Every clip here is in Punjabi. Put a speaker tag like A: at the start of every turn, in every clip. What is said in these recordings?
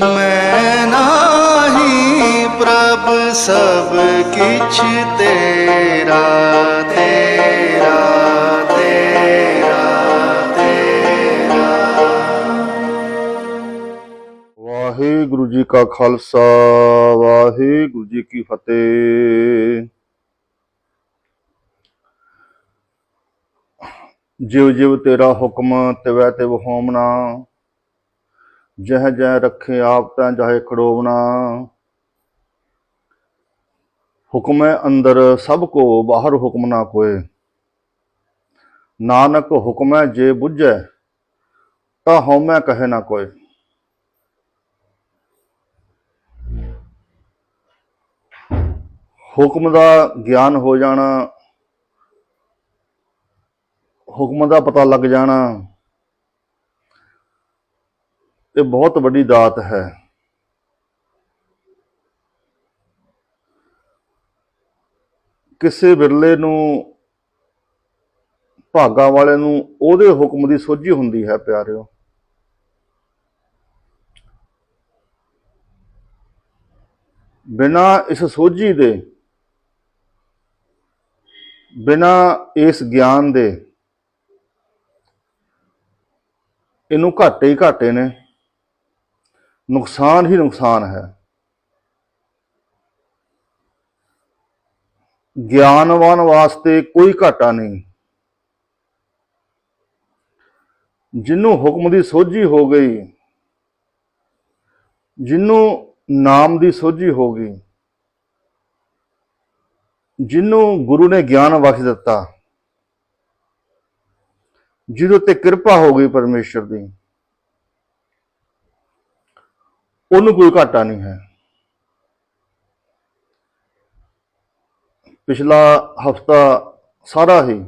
A: ਮੈਂ ਨਾਹੀ ਪ੍ਰਭ ਸਭ ਕਿਛ ਤੇਰਾ ਤੇਰਾ ਤੇਰਾ ਤੇਰਾ।
B: ਵਾਹਿਗੁਰੂ ਜੀ ਕਾ ਖਾਲਸਾ, ਵਾਹਿਗੁਰੂ ਜੀ ਕੀ ਫਤਿਹ। ਜਿਵ ਜਿਵ ਤੇਰਾ ਹੁਕਮ ਤਿਵੈ ਤਿਵ ਹੋਮਣਾ ਜਹ ਜਹ ਰੱਖੇ ਆਪ ਤਾਂ ਜਾਹੇ ਖੜੋਵਣਾ ਹੁਕਮੈ ਅੰਦਰ ਸਭ ਕੋ, ਬਾਹਰ ਹੁਕਮ ਨਾ ਕੋਏ। ਨਾਨਕ ਹੁਕਮੈ ਜੇ ਬੁੱਝੈ, ਤਾਂ ਹਉਮੈ ਕਹੇ ਨਾ ਕੋਏ। ਹੁਕਮ ਦਾ ਗਿਆਨ ਹੋ ਜਾਣਾ, ਹੁਕਮ ਦਾ ਪਤਾ ਲੱਗ ਜਾਣਾ। ਇਹ ਬਹੁਤ ਵੱਡੀ ਦਾਤ ਹੈ। ਕਿਸੇ ਵਿਰਲੇ ਨੂੰ, ਭਾਗਾ ਵਾਲੇ ਨੂੰ ਉਹਦੇ ਹੁਕਮ ਦੀ ਸੋਝੀ ਹੁੰਦੀ ਹੈ, ਪਿਆਰਿਓ। ਬਿਨਾ ਇਸ ਸੋਝੀ ਦੇ, ਬਿਨਾ ਇਸ ਗਿਆਨ ਦੇ, ਇਹਨੂੰ ਘਾਟੇ ਹੀ ਘਾਟੇ ਨੇ। ਨੁਕਸਾਨ ਹੀ ਨੁਕਸਾਨ ਹੈ। ਗਿਆਨਵਾਨ ਵਾਸਤੇ ਕੋਈ ਘਾਟਾ ਨਹੀਂ। ਜਿਹਨੂੰ ਹੁਕਮ ਦੀ ਸੋਝੀ ਹੋ ਗਈ ਜਿਹਨੂੰ ਨਾਮ ਦੀ ਸੋਝੀ ਹੋ ਗਈ ਜਿਹਨੂੰ ਗੁਰੂ ਨੇ ਗਿਆਨ ਬਖਸ਼ ਦਿੱਤਾ, ਜਿਹਦੇ ਉੱਤੇ ਕਿਰਪਾ ਹੋ ਗਈ ਪਰਮੇਸ਼ਰ ਦੀ। ਉਹਨੂੰ ਕੋਈ ਘਾਟਾ ਨਹੀਂ ਹੈ। ਪਿਛਲਾ ਹਫਤਾ ਸਾਰਾ ਹੀ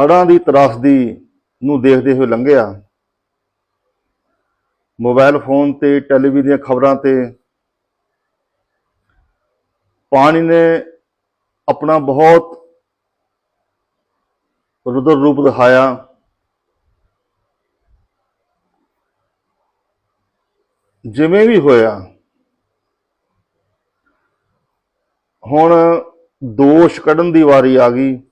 B: ਹੜ੍ਹਾਂ ਦੀ ਤਰਾਸਦੀ ਨੂੰ ਦੇਖਦੇ ਹੋਏ ਲੰਘਿਆ। ਮੋਬਾਈਲ ਫੋਨ ਤੇ, ਟੈਲੀਵਿਜ਼ਨ ਦੀਆਂ ਖਬਰਾਂ ਤੇ ਪਾਣੀ ਨੇ ਆਪਣਾ ਬਹੁਤ ਰੁਦਰ ਰੂਪ ਦਿਖਾਇਆ। ਜਿਵੇਂ ਵੀ ਹੋਇਆ, ਹੁਣ ਦੋਸ਼ ਕੱਢਣ ਦੀ ਵਾਰੀ ਆ ਗਈ।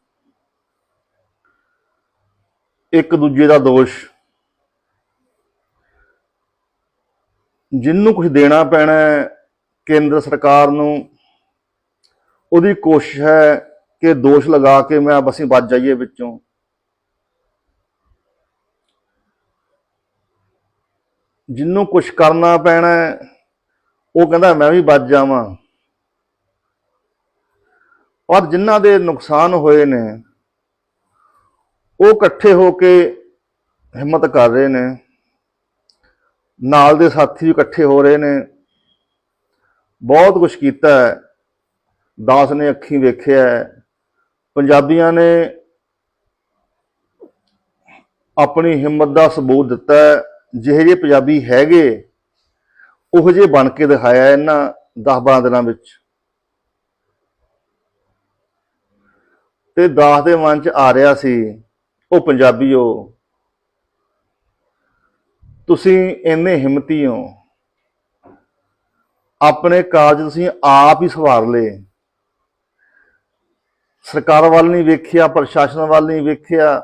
B: ਇੱਕ ਦੂਜੇ ਦਾ ਦੋਸ਼। ਜਿੰਨੂੰ ਕੁਝ ਦੇਣਾ ਪੈਣਾ ਕੇਂਦਰ ਸਰਕਾਰ ਨੂੰ, ਉਹਦੀ ਕੋਸ਼ਿਸ਼ ਹੈ ਕਿ ਦੋਸ਼ ਲਗਾ ਕੇ ਮੈਂ ਬਸੀਂ ਬਚ ਜਾਈਏ ਵਿੱਚੋਂ। ਜਿੰਨੂੰ ਕੁਝ ਕਰਨਾ ਪੈਣਾ ਉਹ ਕਹਿੰਦਾ ਮੈਂ ਵੀ ਬਚ ਜਾਵਾਂ। ਔਰ ਜਿਨ੍ਹਾਂ ਦੇ ਨੁਕਸਾਨ ਹੋਏ ਨੇ, ਉਹ ਇਕੱਠੇ ਹੋ ਕੇ ਹਿੰਮਤ ਕਰ ਰਹੇ ਨੇ। ਨਾਲ ਦੇ ਸਾਥੀ ਵੀ ਇਕੱਠੇ ਹੋ ਰਹੇ ਨੇ। ਬਹੁਤ ਕੁਝ ਕੀਤਾ ਦਾਸ ਨੇ ਅੱਖੀਂ ਵੇਖਿਆ ਪੰਜਾਬੀਆਂ ਨੇ ਆਪਣੀ ਹਿੰਮਤ ਦਾ ਸਬੂਤ ਦਿੱਤਾ ਜਿਹੇ ਜਿਹੇ ਪੰਜਾਬੀ ਹੈਗੇ, ਉਹ ਜਿਹੇ ਬਣ ਕੇ ਦਿਖਾਇਆ ਇਹਨਾਂ 10-12 ਦਿਨਾਂ ਵਿੱਚ। ਤੇ ਦਾਸ ਦੇ ਮਨ 'ਚ ਆ ਰਿਹਾ ਸੀ, ਉਹ ਪੰਜਾਬੀਓ, ਤੁਸੀਂ ਇੰਨੇ ਹਿੰਮਤੀ ਹੋ। ਆਪਣੇ ਕਾਰਜ ਤੁਸੀਂ ਆਪ ਹੀ ਸਵਾਰ ਲਏ। ਸਰਕਾਰ ਵੱਲ ਨਹੀਂ ਵੇਖਿਆ, ਪ੍ਰਸ਼ਾਸਨ ਵੱਲ ਨਹੀਂ ਵੇਖਿਆ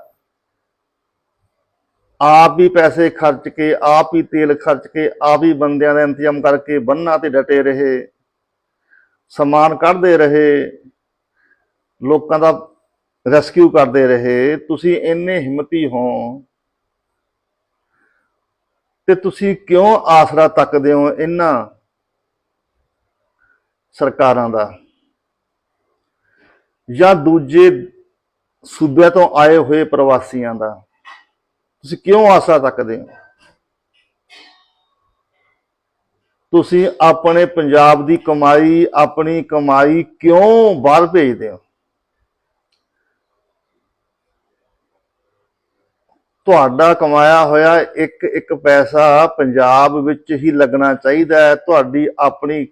B: ਆਪ ਹੀ ਪੈਸੇ ਖਰਚ ਕੇ, ਆਪ ਹੀ ਤੇਲ ਖਰਚ ਕੇ, ਆਪ ਹੀ ਬੰਦਿਆਂ ਦਾ ਇੰਤਜ਼ਾਮ ਕਰਕੇ ਬੰਨਾ ਤੇ ਡਟੇ ਰਹੇ। ਸਮਾਨ ਕੱਢਦੇ ਰਹੇ। ਲੋਕਾਂ ਦਾ ਰੈਸਕਿਊ ਕਰਦੇ ਰਹੇ। ਤੁਸੀਂ ਇੰਨੇ ਹਿੰਮਤੀ ਹੋ। ਤੇ ਤੁਸੀਂ ਕਿਉਂ ਆਸਰਾ ਤੱਕਦੇ ਹੋ ਇਹਨਾਂ ਸਰਕਾਰਾਂ ਦਾ? ਜਾਂ ਦੂਜੇ ਸੂਬਿਆਂ ਤੋਂ ਆਏ ਹੋਏ ਪ੍ਰਵਾਸੀਆਂ ਦਾ? ਤੁਸੀਂ ਕਿਉਂ ਆਸਰਾ ਤੱਕਦੇ ਹੋ? ਤੁਸੀਂ ਆਪਣੇ ਪੰਜਾਬ ਦੀ ਕਮਾਈ, ਆਪਣੀ ਕਮਾਈ ਕਿਉਂ ਬਾਹਰ ਭੇਜਦੇ ਹੋ? ਤੁਹਾਡਾ ਕਮਾਇਆ ਹੋਇਆ ਇੱਕ ਇੱਕ ਪੈਸਾ ਪੰਜਾਬ ਵਿੱਚ ਹੀ ਲੱਗਣਾ ਚਾਹੀਦਾ ਹੈ। ਤੁਹਾਡੀ ਆਪਣੀ,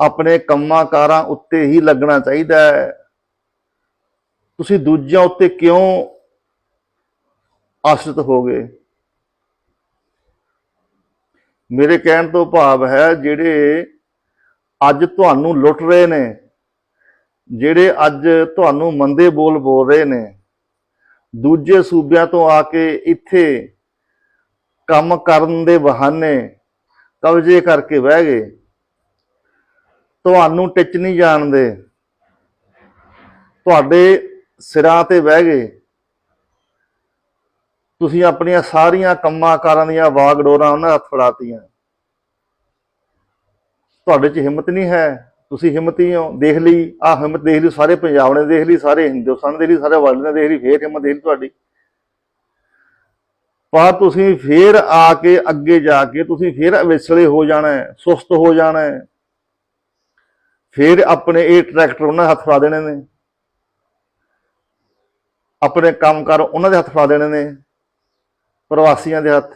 B: ਆਪਣੇ ਕੰਮਾਂ ਕਾਰਾਂ ਉੱਤੇ ਹੀ ਲੱਗਣਾ ਚਾਹੀਦਾ ਹੈ। ਤੁਸੀਂ ਦੂਜਿਆਂ ਉੱਤੇ ਕਿਉਂ ਆਸ਼ਰਿਤ ਹੋ ਗਏ। ਮੇਰੇ ਕਹਿਣ ਤੋਂ ਭਾਵ ਹੈ, ਜਿਹੜੇ ਅੱਜ ਤੁਹਾਨੂੰ ਲੁੱਟ ਰਹੇ ਨੇ, ਜਿਹੜੇ ਅੱਜ ਤੁਹਾਨੂੰ ਮੰਦੇ ਬੋਲ ਬੋਲ ਰਹੇ ਨੇ, ਦੂਜੇ ਸੂਬਿਆਂ ਤੋਂ ਆ ਕੇ ਇੱਥੇ ਕੰਮ ਕਰਨ ਦੇ ਬਹਾਨੇ ਕਬਜ਼ੇ ਕਰਕੇ ਬਹਿ ਗਏ। ਤੁਹਾਨੂੰ ਟਿੱਚ ਨਹੀਂ ਜਾਣਦੇ। ਤੁਹਾਡੇ ਸਿਰਾਂ ਤੇ ਬਹਿ ਗਏ। ਤੁਸੀਂ ਆਪਣੀਆਂ ਸਾਰੀਆਂ ਕੰਮਾਂ ਕਾਰਾਂ ਦੀਆਂ ਵਾਗਡੋਰਾਂ ਉਹਨਾਂ ਹੱਥ ਫੜਾਤੀਆਂ। ਤੁਹਾਡੇ 'ਚ ਹਿੰਮਤ ਨਹੀਂ ਹੈ। ਤੁਸੀਂ ਹਿੰਮਤੀ ਹੋ ਦੇਖ ਲਈ ਆ ਹਿੰਮਤ ਦੇਖ ਲਈ ਸਾਰੇ ਪੰਜਾਬ ਨੇ, ਦੇਖ ਲਈ ਸਾਰੇ ਹਿੰਦੁਸਤਾਨ ਨੇ, ਦੇਖ ਲਈ ਸਾਰੇ ਵਰਲਡ ਨੇ, ਦੇਖ ਲਈ ਫੇਰ ਹਿੰਮਤ ਦੇਖ ਲਈ ਤੁਹਾਡੀ। ਪਰ ਤੁਸੀਂ ਫੇਰ ਆ ਕੇ ਅੱਗੇ ਜਾ ਕੇ ਤੁਸੀਂ ਫੇਰ ਵਿਸਲੇ ਹੋ ਜਾਣਾ ਹੈ, ਸੁਸਤ ਹੋ ਜਾਣਾ ਹੈ। ਫੇਰ ਆਪਣੇ ਇਹ ਟਰੈਕਟਰ ਉਹਨਾਂ ਦੇ ਹੱਥ ਫੜਾ ਦੇਣੇ ਨੇ। ਆਪਣੇ ਕੰਮ ਕਰ ਉਹਨਾਂ ਦੇ ਹੱਥ ਫੜਾ ਦੇਣੇ ਨੇ। ਪ੍ਰਵਾਸੀਆਂ ਦੇ ਹੱਥ।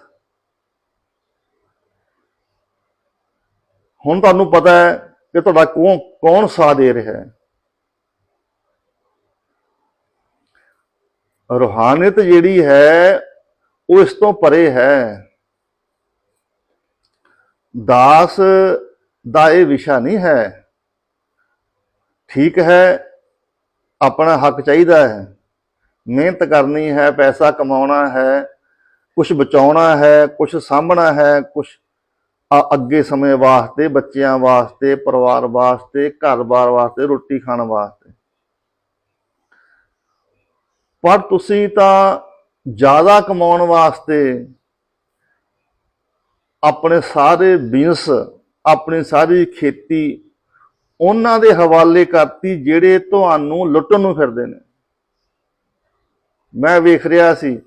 B: ਹੁਣ ਤੁਹਾਨੂੰ ਪਤਾ ਹੈ ਕਿ ਤੁਹਾਡਾ ਕੌਣ ਕੌਣ ਸਾਥ ਦੇ ਰਿਹਾ ਹੈ। ਰੂਹਾਨੀਅਤ ਜਿਹੜੀ ਹੈ, ਉਹ ਇਸ ਤੋਂ ਪਰੇ ਹੈ। ਦਾਸ ਦਾ ਇਹ ਵਿਸ਼ਾ ਨਹੀਂ ਹੈ। ਠੀਕ ਹੈ, ਆਪਣਾ ਹੱਕ ਚਾਹੀਦਾ ਹੈ। ਮਿਹਨਤ ਕਰਨੀ ਹੈ, ਪੈਸਾ ਕਮਾਉਣਾ ਹੈ ਕੁਝ ਬਚਾਉਣਾ ਹੈ ਕੁਝ ਸਾਂਭਣਾ ਹੈ ਕੁਝ ਅੱਗੇ ਸਮੇਂ ਵਾਸਤੇ, ਬੱਚਿਆਂ ਵਾਸਤੇ, ਪਰਿਵਾਰ ਵਾਸਤੇ, ਘਰ-ਬਾਰ ਵਾਸਤੇ, ਰੋਟੀ ਖਾਣ ਵਾਸਤੇ। ਪਰ ਤੁਸੀਂ ਤਾਂ ਜ਼ਿਆਦਾ ਕਮਾਉਣ ਵਾਸਤੇ ਆਪਣੇ ਸਾਰੇ ਬਿਜ਼ਨਸ ਆਪਣੀ ਸਾਰੀ ਖੇਤੀ ਉਹਨਾਂ ਦੇ ਹਵਾਲੇ ਕਰਤੀ ਜਿਹੜੇ ਤੁਹਾਨੂੰ ਲੁੱਟਣ ਨੂੰ ਫਿਰਦੇ ਨੇ। ਮੈਂ ਵੇਖ ਰਿਹਾ ਸੀ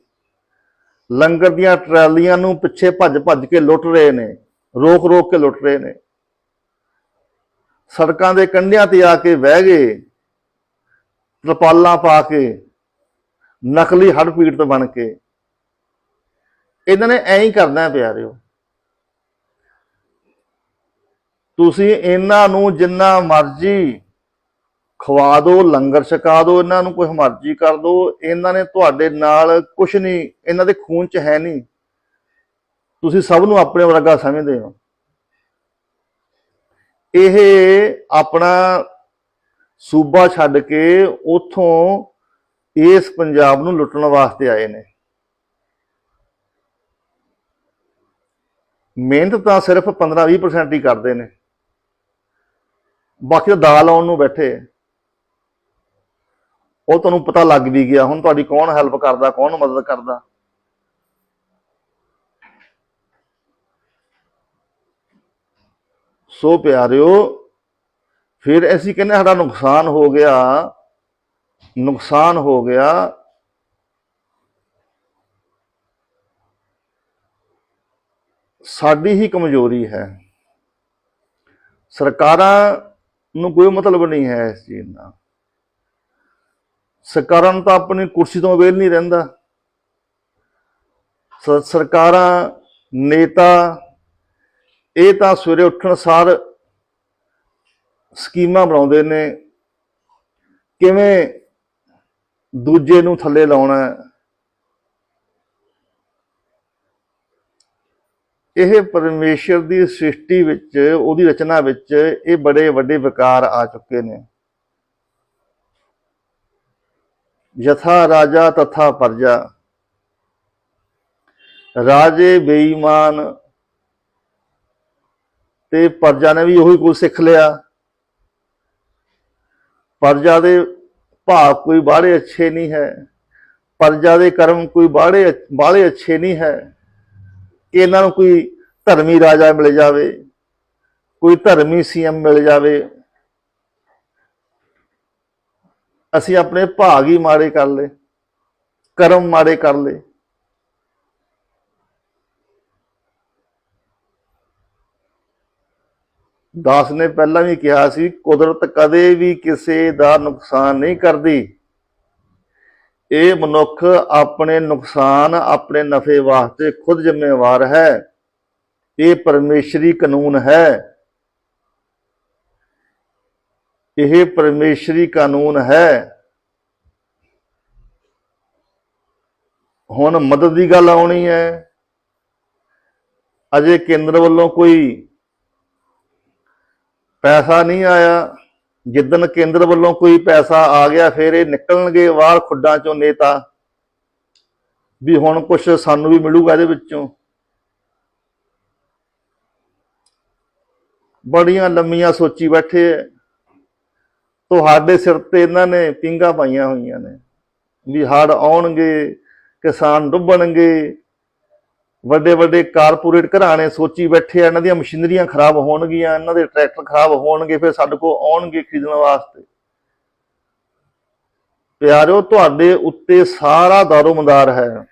B: ਲੰਗਰ ਦੀਆਂ ਟਰਾਲੀਆਂ ਨੂੰ ਪਿੱਛੇ ਭੱਜ-ਭੱਜ ਕੇ ਲੁੱਟ ਰਹੇ ਨੇ ਰੋਕ-ਰੋਕ ਕੇ ਲੁੱਟ ਰਹੇ ਨੇ। ਸੜਕਾਂ ਦੇ ਕੰਢਿਆਂ ਤੇ ਆ ਕੇ ਬਹਿ ਗਏ, ਤਰਪਾਲਾਂ ਪਾ ਕੇ, ਨਕਲੀ ਹੜ ਪੀੜਤ ਬਣ ਕੇ। ਇਹਨਾਂ ਨੇ ਐਂ ਹੀ ਕਰਨਾ ਹੈ ਪਿਆਰਿਓ। ਤੁਸੀਂ ਇਹਨਾਂ ਨੂੰ ਜਿੰਨਾ ਮਰਜ਼ੀ ਖਵਾ ਦਿਓ ਲੰਗਰ ਛਕਾ ਦਿਓ ਇਹਨਾਂ ਨੂੰ ਕੁਝ ਮਰਜ਼ੀ ਕਰ ਦਿਓ ਇਹਨਾਂ ਨੇ ਤੁਹਾਡੇ ਨਾਲ ਕੁਝ ਨਹੀਂ ਇਹਨਾਂ ਦੇ ਖੂਨ 'ਚ ਹੈ ਨਹੀਂ ਤੁਸੀਂ ਸਭ ਨੂੰ ਆਪਣੇ ਵਰਗਾ ਸਮਝਦੇ ਹੋ। ਇਹ ਆਪਣਾ ਸੂਬਾ ਛੱਡ ਕੇ ਉਥੋਂ ਇਸ ਪੰਜਾਬ ਨੂੰ ਲੁੱਟਣ ਵਾਸਤੇ ਆਏ ਨੇ। ਮਿਹਨਤ ਤਾਂ ਸਿਰਫ 15-20% ਹੀ ਕਰਦੇ ਨੇ। ਬਾਕੀ ਤਾਂ ਦਾਲ ਆਉਣ ਨੂੰ ਬੈਠੇ ਉਹ ਤੁਹਾਨੂੰ ਪਤਾ ਲੱਗ ਵੀ ਗਿਆ, ਹੁਣ ਤੁਹਾਡੀ ਕੌਣ ਹੈਲਪ ਕਰਦਾ, ਕੌਣ ਮਦਦ ਕਰਦਾ? ਸੋ ਪਿਆਰਿਓ, ਫਿਰ ਅਸੀਂ ਕਹਿੰਦੇ ਸਾਡਾ ਨੁਕਸਾਨ ਹੋ ਗਿਆ, ਨੁਕਸਾਨ ਹੋ ਗਿਆ। ਸਾਡੀ ਹੀ ਕਮਜ਼ੋਰੀ ਹੈ। ਸਰਕਾਰਾਂ ਨੂੰ ਕੋਈ ਮਤਲਬ ਨਹੀਂ ਹੈ ਇਸ ਚੀਜ਼ ਦਾ। ਸਰਕਾਰਾਂ ਨੂੰ ਤਾਂ ਆਪਣੀ ਕੁਰਸੀ ਤੋਂ ਵੇਲ ਨਹੀਂ ਰਹਿੰਦਾ। ਸ- ਸਰਕਾਰਾਂ, ਨੇਤਾ, ਇਹ ਤਾਂ ਸਵੇਰੇ ਉੱਠਣ ਸਾਰ ਸਕੀਮਾਂ ਬਣਾਉਂਦੇ ਨੇ। ਕਿਵੇਂ ਦੂਜੇ ਨੂੰ ਥੱਲੇ ਲਾਉਣਾ ਇਹ ਪਰਮੇਸ਼ਰ ਦੀ ਸ੍ਰਿਸ਼ਟੀ ਵਿੱਚ, ਉਹਦੀ ਰਚਨਾ ਵਿੱਚ ਇਹ ਬੜੇ ਵੱਡੇ ਵਿਕਾਰ ਆ ਚੁੱਕੇ ਨੇ। ਯਥਾ ਰਾਜਾ ਤਥਾ ਪਰਜਾ। ਰਾਜੇ ਬੇਈਮਾਨ ਤੇ ਪਰਜਾ ਨੇ ਵੀ ਉਹੀ ਕੁਝ ਸਿੱਖ ਲਿਆ। ਪਰਜਾ ਦੇ ਭਾਵ ਕੋਈ ਬਾਹਲੇ ਅੱਛੇ ਨਹੀਂ ਹੈ। ਪਰਜਾ ਦੇ ਕਰਮ ਕੋਈ ਬਾਹਲੇ ਬਾਹਲੇ ਅੱਛੇ ਨਹੀਂ ਹੈ। ਕਿ ਇਹਨਾਂ ਨੂੰ ਕੋਈ ਧਰਮੀ ਰਾਜਾ ਮਿਲ ਜਾਵੇ, ਕੋਈ ਧਰਮੀ ਸੀਐਮ ਮਿਲ ਜਾਵੇ। ਅਸੀਂ ਆਪਣੇ ਭਾਗ ਹੀ ਮਾੜੇ ਕਰ ਲਏ, ਕਰਮ ਮਾੜੇ ਕਰ ਲਏ। ਦਾਸ ਨੇ ਪਹਿਲਾਂ ਵੀ ਕਿਹਾ ਸੀ, ਕੁਦਰਤ ਕਦੇ ਵੀ ਕਿਸੇ ਦਾ ਨੁਕਸਾਨ ਨਹੀਂ ਕਰਦੀ। ਇਹ ਮਨੁੱਖ ਆਪਣੇ ਨੁਕਸਾਨ ਆਪਣੇ ਨਫੇ ਵਾਸਤੇ ਖੁਦ ਜ਼ਿੰਮੇਵਾਰ ਹੈ। ਇਹ ਪਰਮੇਸ਼ਰੀ ਕਾਨੂੰਨ ਹੈ। ਇਹ ਪਰਮੇਸ਼ਰੀ ਕਾਨੂੰਨ ਹੈ। ਹੁਣ ਮਦਦ ਦੀ ਗੱਲ ਆਉਣੀ ਹੈ। ਅਜੇ ਕੇਂਦਰ ਵੱਲੋਂ ਕੋਈ ਪੈਸਾ ਨਹੀਂ ਆਇਆ। ਜਿੱਦਨ ਕੇਂਦਰ ਵੱਲੋਂ ਕੋਈ ਪੈਸਾ ਆ ਗਿਆ, ਫਿਰ ਇਹ ਨਿਕਲਣਗੇ ਬਾਹਰ ਖੁੱਡਾਂ ਚੋਂ ਨੇਤਾ। ਵੀ ਹੁਣ ਕੁਝ ਸਾਨੂੰ ਵੀ ਮਿਲੂਗਾ ਇਹਦੇ ਵਿੱਚੋਂ। ਬੜੀਆਂ ਲੰਮੀਆਂ ਸੋਚੀ ਬੈਠੇ ਐ ਤੁਹਾਡੇ ਸਿਰ ਤੇ ਇਹਨਾਂ ਨੇ ਪਿੰਗਾ ਪਾਈਆਂ ਹੋਈਆਂ ਨੇ। ਵੀ ਹੜ ਆਉਣਗੇ, ਕਿਸਾਨ ਡੁੱਬਣਗੇ। ਵੱਡੇ ਵੱਡੇ ਕਾਰਪੋਰੇਟ ਘਰਾਣੇ ਸੋਚੀ ਬੈਠੇ ਆ, ਇਹਨਾਂ ਦੀਆਂ ਮਸ਼ੀਨਰੀਆਂ ਖਰਾਬ ਹੋਣਗੀਆਂ, ਇਹਨਾਂ ਦੇ ਟਰੈਕਟਰ ਖਰਾਬ ਹੋਣਗੇ, ਫਿਰ ਸਾਡੇ ਕੋਲ ਆਉਣਗੇ ਖਰੀਦਣ ਵਾਸਤੇ। ਪਿਆਰਿਓ, ਤੁਹਾਡੇ ਉੱਤੇ ਸਾਰਾ ਦਾਰੋਮਦਾਰ ਹੈ।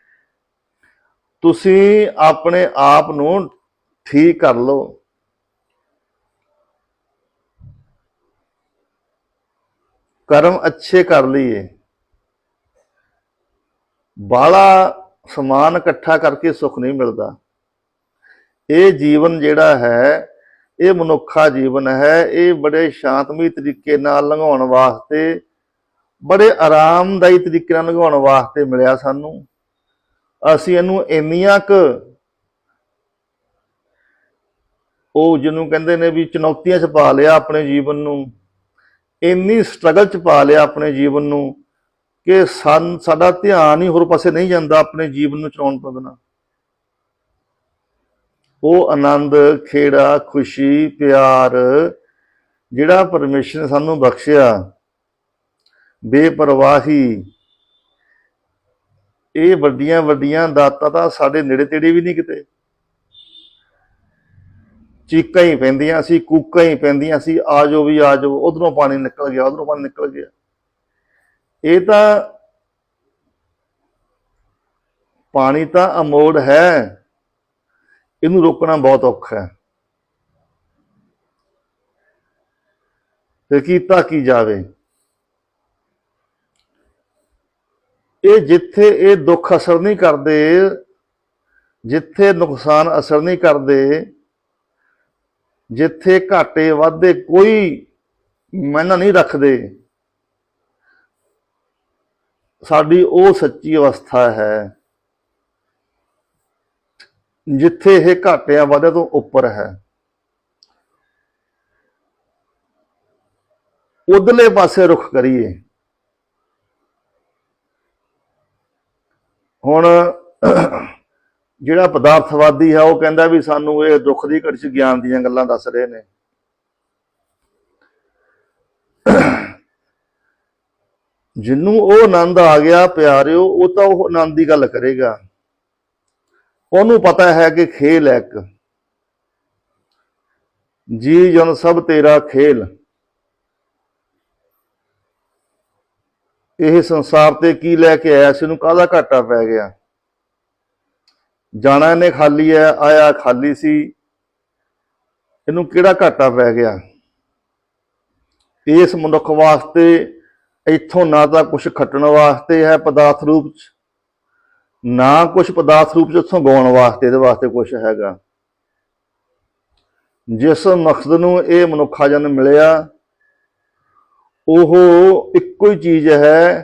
B: ਤੁਸੀਂ ਆਪਣੇ ਆਪ ਨੂੰ ਠੀਕ ਕਰ ਲਓ। ਕਰਮ ਅੱਛੇ ਕਰ ਲਈਏ। ਬਾਲਾ ਸਮਾਨ ਇਕੱਠਾ ਕਰਕੇ ਸੁੱਖ ਨਹੀਂ ਮਿਲਦਾ। ਇਹ ਜੀਵਨ ਜਿਹੜਾ ਹੈ, ਇਹ ਮਨੁੱਖਾ ਜੀਵਨ ਹੈ, ਇਹ ਬੜੇ ਸ਼ਾਂਤਮਈ ਤਰੀਕੇ ਨਾਲ ਲੰਘਾਉਣ ਵਾਸਤੇ, ਬੜੇ ਆਰਾਮਦਾਈ ਤਰੀਕੇ ਨਾਲ ਲੰਘਾਉਣ ਵਾਸਤੇ ਮਿਲਿਆ ਸਾਨੂੰ। ਅਸੀਂ ਇਹਨੂੰ ਇੰਨੀਆਂ ਕੁ ਉਹ ਜਿਹਨੂੰ ਕਹਿੰਦੇ ਨੇ ਵੀ ਚੁਣੌਤੀਆਂ 'ਚ ਪਾ ਲਿਆ ਆਪਣੇ ਜੀਵਨ ਨੂੰ। ਇੰਨੀ ਸਟਰਗਲ 'ਚ ਪਾ ਲਿਆ ਆਪਣੇ ਜੀਵਨ ਨੂੰ ਕਿ ਸਨ ਸਾਡਾ ਧਿਆਨ ਹੀ ਹੋਰ ਪਾਸੇ ਨਹੀਂ ਜਾਂਦਾ ਆਪਣੇ ਜੀਵਨ ਨੂੰ ਚਲਾਉਣ ਤੋਂ ਬਿਨਾਂ ਉਹ ਆਨੰਦ, ਖੇੜਾ, ਖੁਸ਼ੀ, ਪਿਆਰ, ਜਿਹੜਾ ਪਰਮੇਸ਼ਰ ਨੇ ਸਾਨੂੰ ਬਖਸ਼ਿਆ, ਬੇਪਰਵਾਹੀ, ਇਹ ਵੱਡੀਆਂ ਵੱਡੀਆਂ ਦਾਤਾਂ ਤਾਂ ਸਾਡੇ ਨੇੜੇ ਤੇੜੇ ਵੀ ਨਹੀਂ ਕਿਤੇ। ਚੀਕਾਂ ਹੀ ਪੈਂਦੀਆਂ ਸੀ, ਕੂਕਾਂ ਹੀ ਪੈਂਦੀਆਂ ਸੀ, ਆ ਜਾਓ ਵੀ ਆ ਜਾਓ, ਉਧਰੋਂ ਪਾਣੀ ਨਿਕਲ ਗਿਆ, ਉਧਰੋਂ ਪਾਣੀ ਨਿਕਲ ਗਿਆ। ਇਹ ਤਾਂ ਪਾਣੀ ਤਾਂ ਅਮੋੜ ਹੈ, ਇਹਨੂੰ ਰੋਕਣਾ ਬਹੁਤ ਔਖਾ ਹੈ। ਤੇ ਕੀਤਾ ਕੀ ਜਾਵੇ? ਇਹ ਜਿੱਥੇ ਇਹ ਦੁੱਖ ਅਸਰ ਨਹੀਂ ਕਰਦੇ, ਜਿੱਥੇ ਨੁਕਸਾਨ ਅਸਰ ਨਹੀਂ ਕਰਦੇ ਜਿੱਥੇ ਘਾਟੇ ਵਾਧੇ ਕੋਈ ਮਾਇਨਾ ਨਹੀਂ ਰੱਖਦੇ। ਸਾਡੀ ਉਹ ਸੱਚੀ ਅਵਸਥਾ ਹੈ, ਜਿੱਥੇ ਇਹ ਘਾਟਿਆਂ ਵਾਧੇ ਤੋਂ ਉੱਪਰ ਹੈ। ਉਧਰਲੇ ਪਾਸੇ ਰੁਖ ਕਰੀਏ। ਹੁਣ ਜਿਹੜਾ ਪਦਾਰਥਵਾਦੀ ਹੈ, ਉਹ ਕਹਿੰਦਾ ਵੀ ਸਾਨੂੰ ਇਹ ਦੁੱਖ ਦੀ ਘੜੀ ਚ ਗਿਆਨ ਦੀਆਂ ਗੱਲਾਂ ਦੱਸ ਰਹੇ ਨੇ। ਜਿੰਨੂੰ ਉਹ ਆਨੰਦ ਆ ਗਿਆ, ਪਿਆਰਿਓ, ਉਹ ਤਾਂ ਉਹ ਆਨੰਦ ਦੀ ਗੱਲ ਕਰੇਗਾ। ਉਹਨੂੰ ਪਤਾ ਹੈ ਕਿ ਖੇਲ ਹੈ ਇੱਕ। ਜੀ ਜਨ ਸਭ ਤੇਰਾ ਖੇਲ। ਇਹ ਸੰਸਾਰ ਤੇ ਕੀ ਲੈ ਕੇ ਆਇਆ ਸੀ, ਇਹਨੂੰ ਕਾਹਦਾ ਘਾਟਾ ਪੈ ਗਿਆ? ਜਾਣਾ ਇਹਨੇ ਖਾਲੀ ਹੈ, ਆਇਆ ਖਾਲੀ ਸੀ। ਇਹਨੂੰ ਕਿਹੜਾ ਘਾਟਾ ਪੈ ਗਿਆ? ਇਸ ਮਨੁੱਖ ਵਾਸਤੇ ਇੱਥੋਂ ਨਾ ਤਾਂ ਕੁਝ ਖੱਟਣ ਵਾਸਤੇ ਹੈ ਪਦਾਰਥ ਰੂਪ ਚ, ਨਾ ਕੁਝ ਪਦਾਰਥ ਰੂਪ ਚ ਉੱਥੋਂ ਗਾਉਣ ਵਾਸਤੇ, ਇਹਦੇ ਵਾਸਤੇ ਕੁਝ ਹੈਗਾ। ਜਿਸ ਮਕਸਦ ਨੂੰ ਇਹ ਮਨੁੱਖਾ ਜਨ ਮਿਲਿਆ, ਉਹ ਇੱਕੋ ਹੀ ਚੀਜ਼ ਹੈ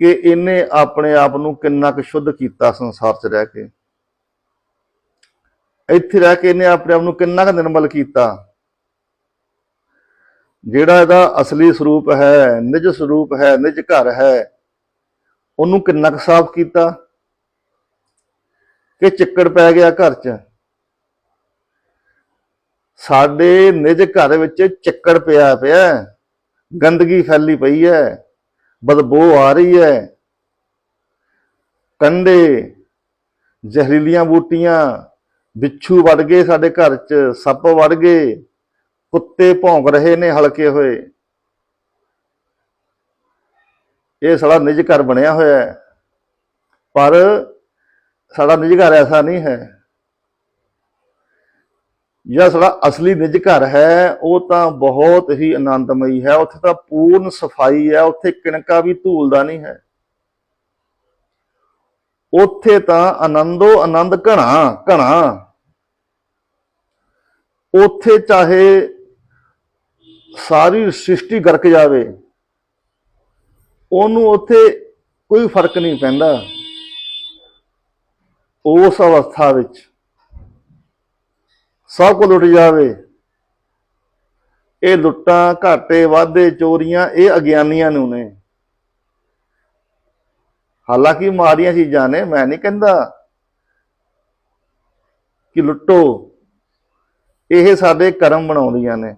B: ਕਿ ਇਹਨੇ ਆਪਣੇ ਆਪ ਨੂੰ ਕਿੰਨਾ ਕੁ ਸ਼ੁੱਧ ਕੀਤਾ ਸੰਸਾਰ 'ਚ ਰਹਿ ਕੇ। ਇੱਥੇ ਰਹਿ ਕੇ ਇਹਨੇ ਆਪਣੇ ਆਪ ਨੂੰ ਕਿੰਨਾ ਕੁ ਨਿਰਮਲ ਕੀਤਾ? ਜਿਹੜਾ ਇਹਦਾ ਅਸਲੀ ਸਰੂਪ ਹੈ, ਨਿਜ ਸਰੂਪ ਹੈ, ਨਿਜ ਘਰ ਹੈ, ਉਹਨੂੰ ਕਿੰਨਾ ਕੁ ਸਾਫ਼ ਕੀਤਾ? ਕਿ ਚਿੱਕੜ ਪੈ ਗਿਆ ਘਰ 'ਚ? ਸਾਡੇ ਨਿਜ ਘਰ ਵਿੱਚ ਚਿੱਕੜ ਪਿਆ ਪਿਆ ਗੰਦਗੀ ਫੈਲੀ ਪਈ ਹੈ, ਬਦਬੂ ਆ ਰਹੀ ਹੈ। ਕੰਡੇ, ਜ਼ਹਿਰੀਲੀਆਂ ਬੂਟੀਆਂ ਬਿੱਛੂ ਵੜ ਗਏ ਸਾਡੇ ਘਰ 'ਚ, ਸੱਪ ਵੜ ਗਏ। ਕੁੱਤੇ ਭੌਂਕ ਰਹੇ ਨੇ ਹਲਕੇ ਹੋਏ। ਇਹ ਸਾਡਾ ਨਿਜ ਘਰ ਬਣਿਆ ਹੋਇਆ ਹੈ। ਪਰ ਸਾਡਾ ਨਿਜ ਘਰ ਐਸਾ ਨਹੀਂ ਹੈ। ਜਿਹੜਾ ਸਾਡਾ ਅਸਲੀ ਨਿਜ ਘਰ ਹੈ, ਉਹ ਤਾਂ ਬਹੁਤ ਹੀ ਆਨੰਦਮਈ ਹੈ। ਉੱਥੇ ਤਾਂ ਪੂਰਨ ਸਫ਼ਾਈ ਹੈ। ਉੱਥੇ ਕਿਣਕਾ ਵੀ ਧੂਲ ਦਾ ਨਹੀਂ ਹੈ। ਉੱਥੇ ਤਾਂ ਆਨੰਦੋ ਆਨੰਦ ਘਣਾ ਘਣਾ। ਉੱਥੇ ਚਾਹੇ ਸਾਰੀ ਸ੍ਰਿਸ਼ਟੀ ਗਰਕ ਜਾਵੇ, ਉਹਨੂੰ ਉੱਥੇ ਕੋਈ ਫ਼ਰਕ ਨਹੀਂ ਪੈਂਦਾ। ਉਸ ਅਵਸਥਾ ਵਿੱਚ ਸਭ ਕੁਝ ਲੁੱਟ ਜਾਵੇ। ਇਹ ਲੁੱਟਾਂ ਘਾਟੇ, ਵਾਧੇ, ਚੋਰੀਆਂ, ਇਹ ਅਗਿਆਨੀਆਂ ਨੂੰ ਨੇ। ਹਾਲਾਂਕਿ ਮਾਰੀਆਂ ਚੀਜ਼ਾਂ ਨੇ, ਮੈਂ ਨਹੀਂ ਕਹਿੰਦਾ ਕਿ ਲੁੱਟੋ। ਇਹ ਸਾਡੇ ਕਰਮ ਬਣਾਉਂਦੀਆਂ ਨੇ।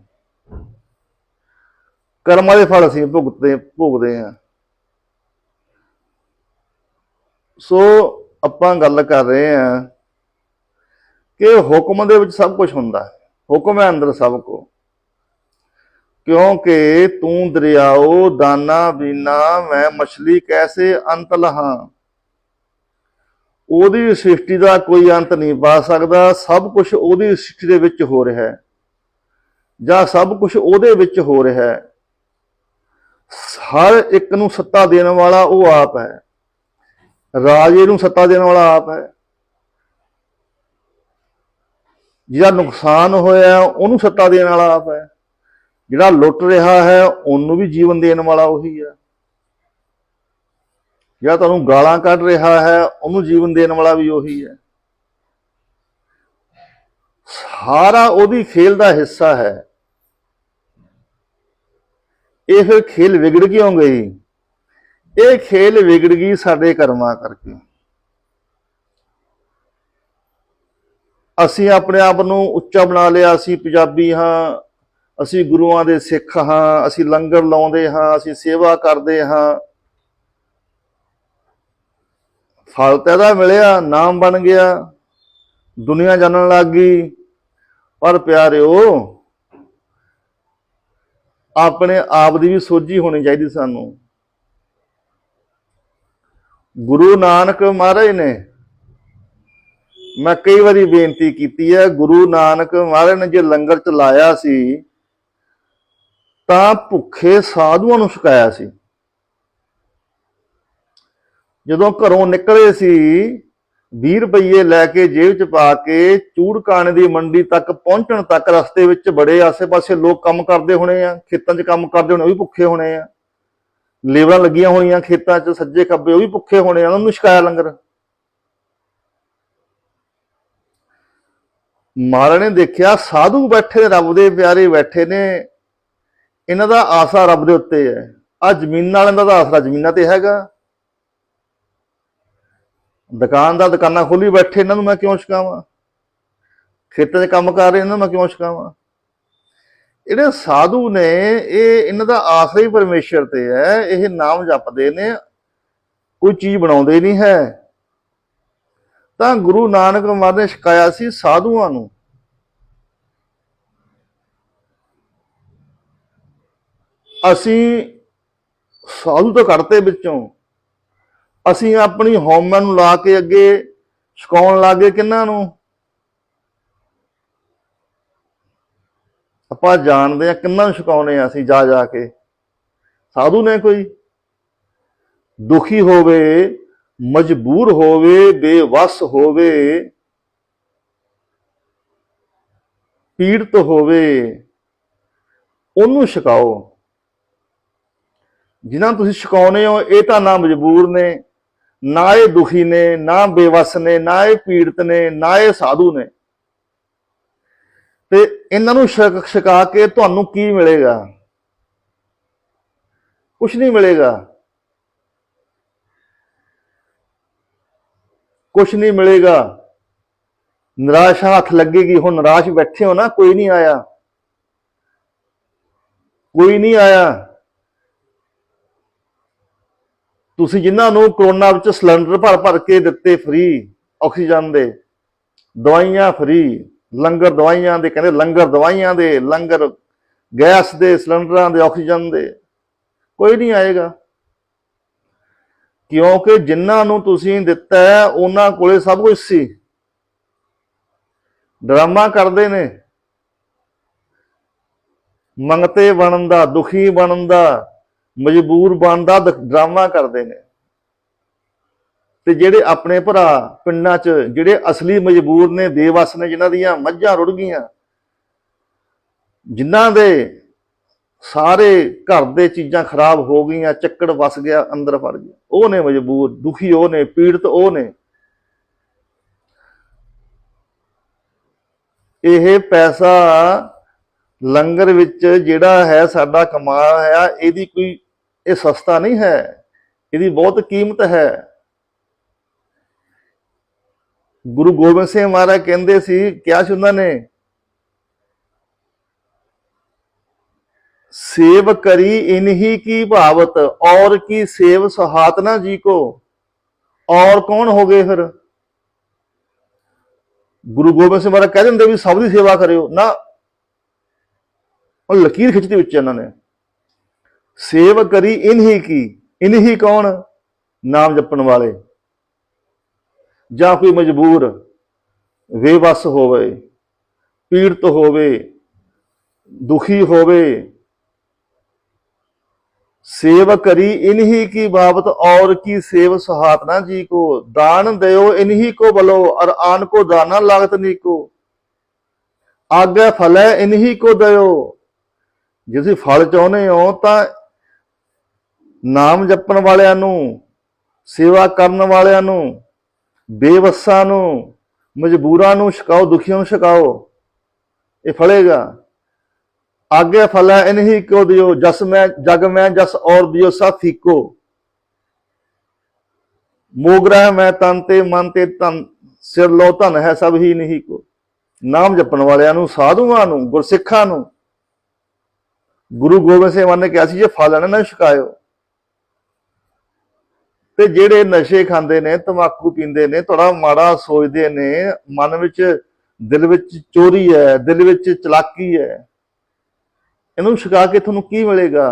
B: ਕਰਮਾਂ ਦੇ ਫਲ ਅਸੀਂ ਭੁਗਤਦੇ ਭੋਗਦੇ ਹਾਂ। ਸੋ ਆਪਾਂ ਗੱਲ ਕਰ ਰਹੇ ਹਾਂ ਕਿ ਹੁਕਮ ਦੇ ਵਿੱਚ ਸਭ ਕੁਝ ਹੁੰਦਾ ਹੈ। ਹੁਕਮ ਹੈ ਅੰਦਰ ਸਭ ਕੋ। ਕਿਉਂਕਿ ਤੂੰ ਦਰਿਆਓ, ਦਾਨਾ, ਬੀਨਾ, ਮੈਂ ਮਛਲੀ, ਕੈਸੇ ਅੰਤ ਲਹਾਂ। ਉਹਦੀ ਸ੍ਰਿਸ਼ਟੀ ਦਾ ਕੋਈ ਅੰਤ ਨਹੀਂ ਪਾ ਸਕਦਾ। ਸਭ ਕੁਝ ਉਹਦੀ ਸ੍ਰਿਸ਼ਟੀ ਦੇ ਵਿੱਚ ਹੋ ਰਿਹਾ ਹੈ। ਜਾਂ ਸਭ ਕੁਝ ਉਹਦੇ ਵਿੱਚ ਹੋ ਰਿਹਾ ਹੈ। ਹਰ ਇੱਕ ਨੂੰ ਸੱਤਾ ਦੇਣ ਵਾਲਾ ਉਹ ਆਪ ਹੈ। ਰਾਜੇ ਨੂੰ ਸੱਤਾ ਦੇਣ ਵਾਲਾ ਆਪ ਹੈ। ਜਿਹੜਾ ਨੁਕਸਾਨ ਹੋਇਆ, ਉਹਨੂੰ ਸੱਤਾ ਦੇਣ ਵਾਲਾ ਆਪ ਹੈ। ਜਿਹੜਾ ਲੁੱਟ ਰਿਹਾ ਹੈ, ਉਹਨੂੰ ਵੀ ਜੀਵਨ ਦੇਣ ਵਾਲਾ ਉਹੀ ਹੈ। ਜਿਹੜਾ ਤੁਹਾਨੂੰ ਗਾਲਾਂ ਕੱਢ ਰਿਹਾ ਹੈ, ਉਹਨੂੰ ਜੀਵਨ ਦੇਣ ਵਾਲਾ ਵੀ ਉਹੀ ਹੈ। ਸਾਰਾ ਉਹਦੀ ਖੇਲ ਦਾ ਹਿੱਸਾ ਹੈ। ਇਹ ਫਿਰ ਖੇਲ ਵਿਗੜ ਕਿਉਂ ਗਈ? ਇਹ ਖੇਲ ਵਿਗੜ ਗਈ ਸਾਡੇ ਕਰਮਾਂ ਕਰਕੇ। ਅਸੀਂ ਆਪਣੇ ਆਪ ਨੂੰ ਉੱਚਾ ਬਣਾ ਲਿਆ, ਅਸੀਂ ਪੰਜਾਬੀ ਹਾਂ, ਅਸੀਂ ਗੁਰੂਆਂ ਦੇ ਸਿੱਖ ਹਾਂ, ਅਸੀਂ ਲੰਗਰ ਲਾਉਂਦੇ ਹਾਂ, ਅਸੀਂ ਸੇਵਾ ਕਰਦੇ ਹਾਂ। ਫਲ ਤਾਂ ਇਹਦਾ ਮਿਲਿਆ, ਨਾਮ ਬਣ ਗਿਆ, ਦੁਨੀਆ ਜਾਣਨ ਲੱਗ ਗਈ। ਪਰ ਪਿਆਰਿਓ, ਆਪਣੇ ਆਪ ਦੀ ਵੀ ਸੋਝੀ ਹੋਣੀ ਚਾਹੀਦੀ ਸਾਨੂੰ। ਗੁਰੂ ਨਾਨਕ ਮਹਾਰਾਜ ਨੇ ਮੈਂ ਕਈ ਵਾਰੀ ਬੇਨਤੀ ਕੀਤੀ ਹੈ, ਗੁਰੂ ਨਾਨਕ ਮਹਾਰਾਜ ਨੇ ਜੇ ਲੰਗਰ ਚਲਾਇਆ ਸੀ, ਤਾਂ ਭੁੱਖੇ ਸਾਧੂਆਂ ਨੂੰ ਛਕਾਇਆ ਸੀ। ਜਦੋਂ ਘਰੋਂ ਨਿਕਲੇ ਸੀ 20 ਰੁਪਏ ਲੈ ਕੇ ਜੇਬ 'ਚ ਪਾ ਕੇ ਚੂੜਕਾਣੇ ਦੀ ਮੰਡੀ ਤੱਕ ਪਹੁੰਚਣ ਤੱਕ ਰਸਤੇ ਵਿੱਚ ਬੜੇ ਆਸੇ-ਪਾਸੇ ਲੋਕ ਕੰਮ ਕਰਦੇ ਹੋਣੇ ਆ, ਖੇਤਾਂ 'ਚ ਕੰਮ ਕਰਦੇ ਹੋਣੇ, ਉਹ ਵੀ ਭੁੱਖੇ ਹੋਣੇ ਆ। ਲੇਬਰਾਂ ਲੱਗੀਆਂ ਹੋਈਆਂ ਖੇਤਾਂ 'ਚ, ਸੱਜੇ ਖੱਬੇ, ਉਹ ਵੀ ਭੁੱਖੇ ਹੋਣੇ ਆ, ਉਹਨਾਂ ਨੂੰ ਛਕਾਇਆ ਲੰਗਰ। ਮਹਾਰਾਜ ਨੇ ਦੇਖਿਆ, ਸਾਧੂ ਬੈਠੇ, ਰੱਬ ਦੇ ਪਿਆਰੇ ਬੈਠੇ ਨੇ। ਇਹਨਾਂ ਦਾ ਆਸਰਾ ਰੱਬ ਦੇ ਉੱਤੇ ਹੈ। ਆ ਜ਼ਮੀਨ ਵਾਲਿਆਂ ਦਾ ਆਸਰਾ ਜ਼ਮੀਨਾਂ ਤੇ ਹੈਗਾ। ਦੁਕਾਨ ਦਾ ਦੁਕਾਨਾਂ ਖੋਲੀ ਬੈਠੇ, ਇਹਨਾਂ ਨੂੰ ਮੈਂ ਕਿਉਂ ਛਕਾਵਾਂ? ਖੇਤਾਂ 'ਚ ਕੰਮ ਕਰ ਰਹੇ, ਇਹਨਾਂ ਨੂੰ ਮੈਂ ਕਿਉਂ ਛਕਾਵਾਂ? ਜਿਹੜੇ ਸਾਧੂ ਨੇ, ਇਹ ਇਹਨਾਂ ਦਾ ਆਸਰਾ ਹੀ ਪਰਮੇਸ਼ਰ ਤੇ ਹੈ, ਇਹ ਨਾਮ ਜਪਦੇ ਨੇ, ਕੋਈ ਚੀਜ਼ ਬਣਾਉਂਦੇ ਨਹੀਂ ਹੈ। ਤਾਂ ਗੁਰੂ ਨਾਨਕ ਮਹਾਰਾਜ ਨੇ ਛਕਾਇਆ ਸੀ ਸਾਧੂਆਂ ਨੂੰ। ਅਸੀਂ ਸਾਧੂ ਤਾਂ ਕੱਢਤੇ ਵਿੱਚੋਂ ਅਸੀਂ ਆਪਣੀ ਹਉਮੈ ਨੂੰ ਲਾ ਕੇ ਅੱਗੇ ਛਕਾਉਣ ਲੱਗੇ ਕਿੰਨਾਂ ਨੂੰ? ਆਪਾਂ ਜਾਣਦੇ ਆ ਕਿੰਨਾਂ ਨੂੰ ਛਕਾਉਨੇ ਆ ਅਸੀਂ ਜਾ ਜਾ ਕੇ। ਸਾਧੂ ਨੇ ਕੋਈ? ਦੁਖੀ ਹੋਵੇ, ਮਜਬੂਰ ਹੋਵੇ, ਬੇਵਸ ਹੋਵੇ, ਪੀੜਤ ਹੋਵੇ, ਉਹਨੂੰ ਛਕਾਓ। ਜਿਨ੍ਹਾਂ ਨੂੰ ਤੁਸੀਂ ਛਕਾਉਨੇ ਹੋ, ਇਹ ਤਾਂ ਨਾ ਮਜਬੂਰ ਨੇ। ਨਾ ਇਹ ਦੁਖੀ ਨੇ, ਨਾ ਬੇਵਸ ਨੇ, ਨਾ ਇਹ ਪੀੜਤ ਨੇ, ਨਾ ਇਹ ਸਾਧੂ ਨੇ। ਤੇ ਇਹਨਾਂ ਨੂੰ ਛਕ, ਛਕਾ ਕੇ ਤੁਹਾਨੂੰ ਕੀ ਮਿਲੇਗਾ? ਕੁਝ ਨਹੀਂ ਮਿਲੇਗਾ। ਕੁਝ ਨਹੀਂ ਮਿਲੇਗਾ। ਨਿਰਾਸ਼ਾ ਹੱਥ ਲੱਗੇਗੀ। ਹੁਣ ਨਿਰਾਸ਼ ਬੈਠੇ ਹੋ ਨਾ, ਕੋਈ ਨਹੀਂ ਆਇਆ। ਕੋਈ ਨਹੀਂ ਆਇਆ। ਤੁਸੀਂ ਜਿਨ੍ਹਾਂ ਨੂੰ ਕਰੋਨਾ ਵਿੱਚ ਸਿਲੰਡਰ ਭਰ ਭਰ ਕੇ ਦਿੱਤੇ ਫ੍ਰੀ ਆਕਸੀਜਨ ਦੇ, ਦਵਾਈਆਂ ਫ੍ਰੀ ਲੰਗਰ ਦਵਾਈਆਂ ਦੇ, ਕਹਿੰਦੇ ਲੰਗਰ ਦਵਾਈਆਂ ਦੇ, ਲੰਗਰ ਗੈਸ ਦੇ, ਸਿਲੰਡਰਾਂ ਦੇ, ਆਕਸੀਜਨ ਦੇ, ਕੋਈ ਨਹੀਂ ਆਏਗਾ। ਕਿਉਂਕਿ ਜਿਨ੍ਹਾਂ ਨੂੰ ਤੁਸੀਂ ਦਿੱਤਾ ਹੈ, ਉਹਨਾਂ ਕੋਲੇ ਸਭ ਕੁਝ ਸੀ। ਡਰਾਮਾ ਕਰਦੇ ਨੇ। ਮੰਗਤੇ ਬਣਨ ਦਾ, ਦੁਖੀ ਬਣਨ ਦਾ ਮਜਬੂਰ ਬਣਦਾ ਡਰਾਮਾ ਕਰਦੇ ਨੇ। ਤੇ ਜਿਹੜੇ ਆਪਣੇ ਭਰਾ ਪਿੰਡਾਂ 'ਚ ਜਿਹੜੇ ਅਸਲੀ ਮਜਬੂਰ ਨੇ, ਬੇਵਸ ਨੇ, ਜਿਨ੍ਹਾਂ ਦੀਆਂ ਮੱਝਾਂ ਰੁੜ ਗਈਆਂ, ਜਿਨ੍ਹਾਂ ਦੇ ਸਾਰੇ ਘਰ ਦੇ ਚੀਜ਼ਾਂ ਖਰਾਬ ਹੋ ਗਈਆਂ, ਚੱਕੜ ਵਸ ਗਿਆ, ਅੰਦਰ ਫੜ ਗਿਆ, ਉਹ ਨੇ ਮਜਬੂਰ, ਦੁਖੀ ਉਹ ਨੇ, ਪੀੜਤ ਉਹ ਨੇ। ਇਹ ਪੈਸਾ ਲੰਗਰ ਵਿੱਚ ਜਿਹੜਾ ਹੈ, ਸਾਡਾ ਕਮਾਇਆ ਹੈ, ਇਹਦੀ ਕੋਈ ਇਹ ਸਸਤਾ ਨਹੀਂ ਹੈ ਇਹਦੀ ਬਹੁਤ ਕੀਮਤ ਹੈ ਗੁਰੂ ਗੋਬਿੰਦ ਸਿੰਘ ਮਹਾਰਾਜ ਕਹਿੰਦੇ ਸੀ ਕਿਹਾ ਸੀ ਉਹਨਾਂ ਨੇ सेव करी इन्हीं की भावत और की सेव सहातना जी को और कौन हो गए फिर ਗੁਰੂ ਗੋਬਿੰਦ ਸਿੰਘ ਮਹਾਰਾਜ ਕਹਿ ਦਿੰਦੇ ਵੀ ਸਭ ਦੀ ਸੇਵਾ ਕਰਿਓ ਨਾ ਉਹ ਲਕੀਰ ਖਿੱਚਦੀ ਵਿੱਚ ਇਹਨਾਂ ਨੇ ਸੇਵ ਕਰੀ ਇਨਹੀ ਕੀ ਇਨਹੀ ਕੌਣ ਨਾਮ ਜਪਣ ਵਾਲੇ ਜਾਂ ਕੋਈ ਮਜਬੂਰ ਬੇਵਸ ਹੋਵੇ ਪੀੜਤ ਹੋਵੇ ਦੁਖੀ ਹੋਵੇ सेव करी इन्हीं की बाबत और की सेव सहातना जी को दान दयो इन्हीं को बलो और आन को दाना लागत नी को आगे फल है इन्हीं को दयो ਜੇ ਤੁਸੀਂ ਫਲ ਚਾਹੁੰਦੇ ਹੋ ਤਾਂ ਨਾਮ ਜਪਣ ਵਾਲਿਆਂ ਨੂੰ, ਸੇਵਾ ਕਰਨ ਵਾਲਿਆਂ ਨੂੰ, ਬੇਵੱਸਾਂ ਨੂੰ, ਮਜਬੂਰਾਂ ਨੂੰ ਛਕਾਓ, ਦੁਖੀਆਂ ਨੂੰ ਛਕਾਓ, ਇਹ ਫਲੇਗਾ। ਆਗੇ ਫਲਾ ਇਨਹੀ ਕੋ ਦਿਓ, ਜਸ ਮੈਂ, ਜਗ ਮੈਂ, ਜਸ ਔਰ ਦਿਓ ਸਭ ਫੀਕੋ ਮੋਗਰਾ ਮੈਂ ਤਨ ਤੇ, ਮਨ ਤੇ ਤਨ, ਸਿਰ ਲੋ ਧਨ ਹੈ, ਸਭ ਹੀ ਨਹੀਂ ਕੋ। ਨਾਮ ਜਪਣ ਵਾਲਿਆਂ ਨੂੰ, ਸਾਧੂਆਂ ਨੂੰ, ਗੁਰਸਿੱਖਾਂ ਨੂੰ। ਗੁਰੂ ਗੋਬਿੰਦ ਸਿੰਘ ਮਾਨ ਨੇ ਕਿਹਾ ਸੀ, ਜੇ ਫਲ ਨਾ ਛਕਾਇਓ। ਤੇ ਜਿਹੜੇ ਨਸ਼ੇ ਖਾਂਦੇ ਨੇ ਤਮਾਕੂ ਪੀਂਦੇ ਨੇ ਥੋੜਾ ਮਾੜਾ ਸੋਚਦੇ ਨੇ, ਮਨ ਵਿੱਚ, ਦਿਲ ਵਿੱਚ ਚੋਰੀ ਹੈ, ਦਿਲ ਵਿੱਚ ਚਲਾਕੀ ਹੈ, ਇਹਨੂੰ ਛਕਾ ਕੇ ਤੁਹਾਨੂੰ ਕੀ ਮਿਲੇਗਾ?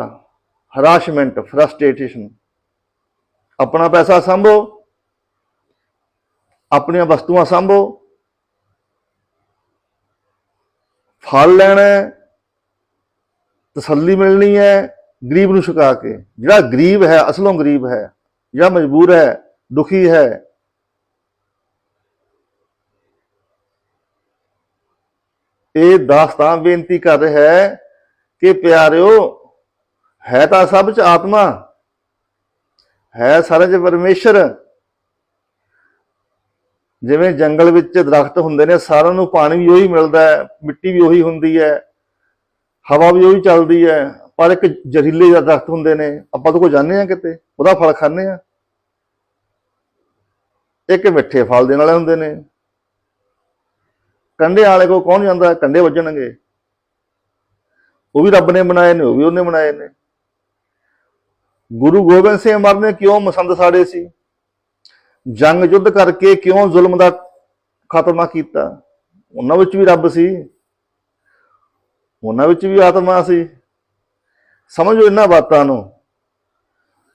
B: ਹਰਾਸ਼ਮੈਂਟ ਫਰਸਟ੍ਰੇਟੇਸ਼ਨ ਆਪਣਾ ਪੈਸਾ ਸੰਭੋ, ਆਪਣੀਆਂ ਵਸਤੂਆਂ ਸੰਭੋ, ਫਲ ਲੈਣਾ ਤਸੱਲੀ ਮਿਲਣੀ ਹੈ, ਗਰੀਬ ਨੂੰ ਛਕਾ ਕੇ। ਜਿਹੜਾ ਗਰੀਬ ਹੈ, ਅਸਲੋਂ ਗਰੀਬ ਹੈ ਜਾਂ ਮਜਬੂਰ ਹੈ, ਦੁਖੀ ਹੈ। ਇਹ ਦਾਸਤਾਨ ਬੇਨਤੀ ਕਰ ਰਿਹਾ ਹੈ ਕਿ ਪਿਆਰਿਓ, ਹੈ ਤਾਂ ਸਭ ਚ ਆਤਮਾ, ਹੈ ਸਾਰੇ ਚ ਪਰਮੇਸ਼ਰ। ਜਿਵੇਂ ਜੰਗਲ ਵਿੱਚ ਦਰਖਤ ਹੁੰਦੇ ਨੇ, ਸਾਰਿਆਂ ਨੂੰ ਪਾਣੀ ਵੀ ਉਹੀ ਮਿਲਦਾ ਹੈ, ਮਿੱਟੀ ਵੀ ਉਹੀ ਹੁੰਦੀ ਹੈ, ਹਵਾ ਵੀ ਉਹੀ ਚੱਲਦੀ ਹੈ। ਪਰ ਇੱਕ ਜ਼ਹਿਰੀਲੇ ਜਿਹੇ ਦਰਖਤ ਹੁੰਦੇ ਨੇ, ਆਪਾਂ ਤਾਂ ਕੋ ਜਾਂਦੇ ਆ ਕਿਤੇ, ਉਹਦਾ ਫਲ ਖਾਂਦੇ ਆ ਇੱਕ ਮਿੱਠੇ ਫਲ ਦੇਣ ਵਾਲੇ ਹੁੰਦੇ ਨੇ। ਕੰਡੇ ਵਾਲੇ ਕੋ ਕੌਣ ਜਾਂਦਾ, ਕੰਡੇ ਵੱਜਣਗੇ। ਉਹ ਵੀ ਰੱਬ ਨੇ ਬਣਾਏ ਨੇ, ਉਹ ਵੀ ਉਹਨੇ ਬਣਾਏ ਨੇ। ਗੁਰੂ ਗੋਬਿੰਦ ਸਿੰਘ ਮਰ ਨੇ ਕਿਉਂ ਮਸੰਦ ਸਾੜੇ ਸੀ? ਜੰਗ ਯੁੱਧ ਕਰਕੇ ਕਿਉਂ ਜ਼ੁਲਮ ਦਾ ਖਾਤਮਾ ਕੀਤਾ? ਉਹਨਾਂ ਵਿੱਚ ਵੀ ਰੱਬ ਸੀ। ਉਹਨਾਂ ਵਿੱਚ ਵੀ ਆਤਮਾ ਸੀ। ਸਮਝੋ ਇਹਨਾਂ ਬਾਤਾਂ ਨੂੰ।